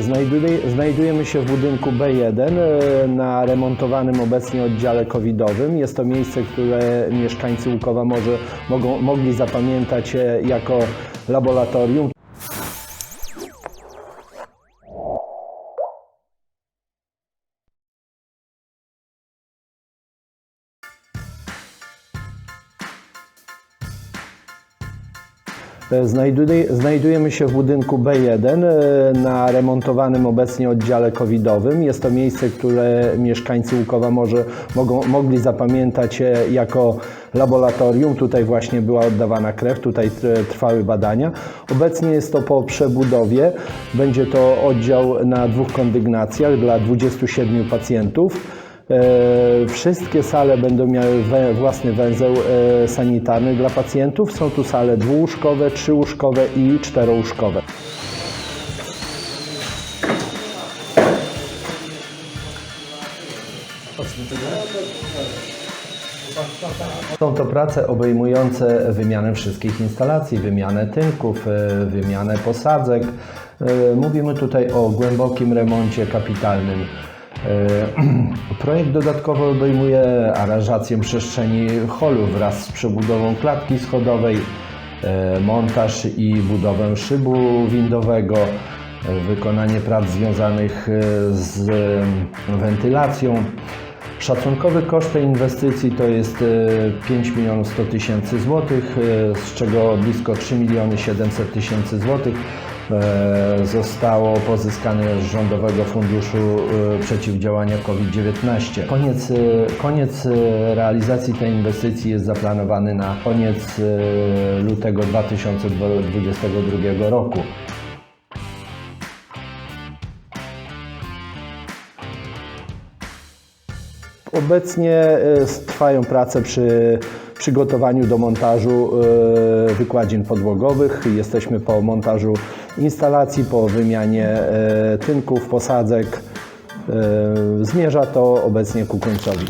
Znajduje- Znajdujemy się w budynku B1 e, na remontowanym obecnie oddziale covidowym. Jest to miejsce, które mieszkańcy Łukowa może, mogą, mogli zapamiętać e, jako laboratorium. Znajdujemy się w budynku B1 e, na remontowanym obecnie oddziale covidowym. Jest to miejsce, które mieszkańcy Łukowa może, mogą, mogli zapamiętać e, jako laboratorium. Tutaj właśnie była oddawana krew, tutaj tr- trwały badania. Obecnie jest to po przebudowie. Będzie to oddział na dwóch kondygnacjach dla 27 pacjentów. E, Wszystkie sale będą miały we, własny węzeł e, sanitarny dla pacjentów. Są tu sale dwułóżkowe, trzyłóżkowe i czterołóżkowe. Są to prace obejmujące wymianę wszystkich instalacji, wymianę tynków, e, wymianę posadzek. Mówimy tutaj o głębokim remoncie kapitalnym. E, Projekt dodatkowo obejmuje aranżację przestrzeni holu wraz z przebudową klatki schodowej, e, montaż i budowę szybu windowego, e, wykonanie prac związanych z wentylacją. Szacunkowy koszt tej inwestycji to jest e, 5 milionów 100 tysięcy złotych, z czego blisko 3 miliony 700 tysięcy złotych zostało pozyskane z Rządowego Funduszu e, Przeciwdziałania COVID-19. Koniec, e, koniec e, realizacji tej inwestycji jest zaplanowany na koniec e, lutego 2022 roku. Obecnie e, trwają prace przy przygotowaniu do montażu e, wykładzin podłogowych. Jesteśmy po montażu instalacji, po wymianie e, tynków, posadzek. Zmierza to obecnie ku końcowi.